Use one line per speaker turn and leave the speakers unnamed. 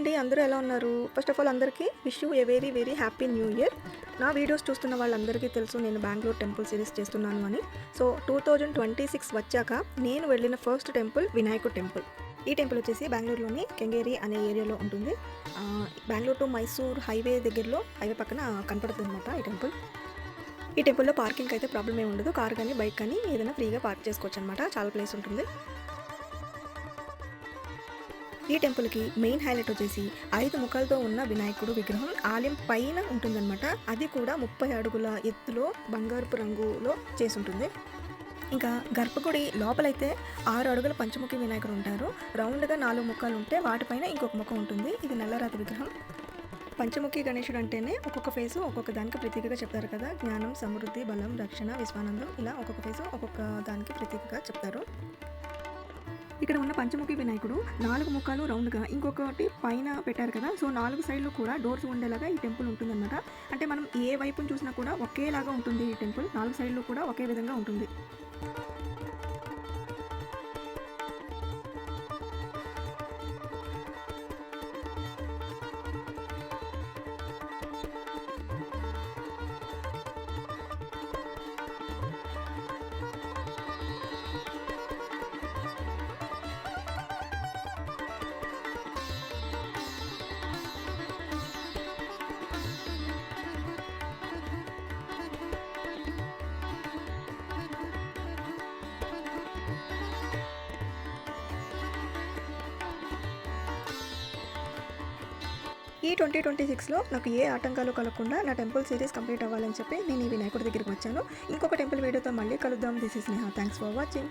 అండి అందరూ ఎలా ఉన్నారు? ఫస్ట్ ఆఫ్ ఆల్ అందరికీ wish you a very very happy new year నా వీడియోస్ చూస్తున్న వాళ్ళందరికీ తెలుసు నేను బెంగళూరు టెంపుల్ సిరీస్ చేస్తున్నాను అని. So two thousand twenty six వచ్చాక నేను వెళ్ళిన ఫస్ట్ టెంపుల్ వినాయకుడు టెంపుల్ ఈ టెంపుల్ వచ్చేసి బెంగళూరులోని కెంగేరి అనే ఏరియాలో ఉంటుంది. బెంగళూరు టు మైసూర్ హైవే దగ్గరలో హైవే పక్కన కనపడుతుంది అనమాట ఈ టెంపుల్ ఈ టెంపుల్లో పార్కింగ్ అయితే ప్రాబ్లం ఏమి ఉండదు. కార్ కానీ బైక్ కానీ ఏదైనా ఫ్రీగా పార్క్ చేసుకోవచ్చు అనమాట చాలా ప్లేస్ ఉంటుంది. ఈ టెంపుల్కి మెయిన్ హైలైట్ వచ్చేసి ఐదు ముఖాలతో ఉన్న వినాయకుడు విగ్రహం ఆలయం పైన ఉంటుందన్నమాట. అది కూడా ముప్పై అడుగుల ఎత్తులో బంగారపు రంగులో చేసి ఉంటుంది ఇంకా గర్భగుడి లోపలైతే ఆరు అడుగుల పంచముఖి వినాయకుడు ఉంటారు. రౌండ్గా నాలుగు ముఖాలు ఉంటే వాటిపైన ఇంకొక ముఖం ఉంటుంది. ఇది నల్లరాతి విగ్రహం. పంచముఖి గణేశుడు అంటేనే ఒక్కొక్క ఫేసు ఒక్కొక్క దానికి ప్రతీకగా చెప్తారు కదా. జ్ఞానం సమృద్ధి బలం రక్షణ విశ్వానందం ఇలా ఒక్కొక్క ఫేసు ఒక్కొక్క దానికి ప్రతీకగా చెప్తారు. ఇక్కడ ఉన్న పంచముఖి వినాయకుడు నాలుగు ముఖాలు రౌండ్గా ఇంకొకటి పైన పెట్టారు కదా సో నాలుగు సైడ్లు కూడా డోర్స్ ఉండేలాగా ఈ టెంపుల్ ఉంటుందన్నమాట. అంటే మనం ఏ వైపును చూసినా కూడా ఒకేలాగా ఉంటుంది ఈ టెంపుల్ నాలుగు సైడ్లు కూడా ఒకే విధంగా ఉంటుంది. ఈ ట్వంటీ ట్వంటీ సిక్స్లో నాకు ఏ ఆటంకాలు కలగకుండా నా టెంపుల్ సిరీస్ కంప్లీట్ అవ్వాలని చెప్పి నేను ఈ వినాయకుడి దగ్గరికి వచ్చాను. ఇంకొక టెంపుల్ వీడియోతో మళ్ళీ కలుద్దాం. This is Neha thanks for watching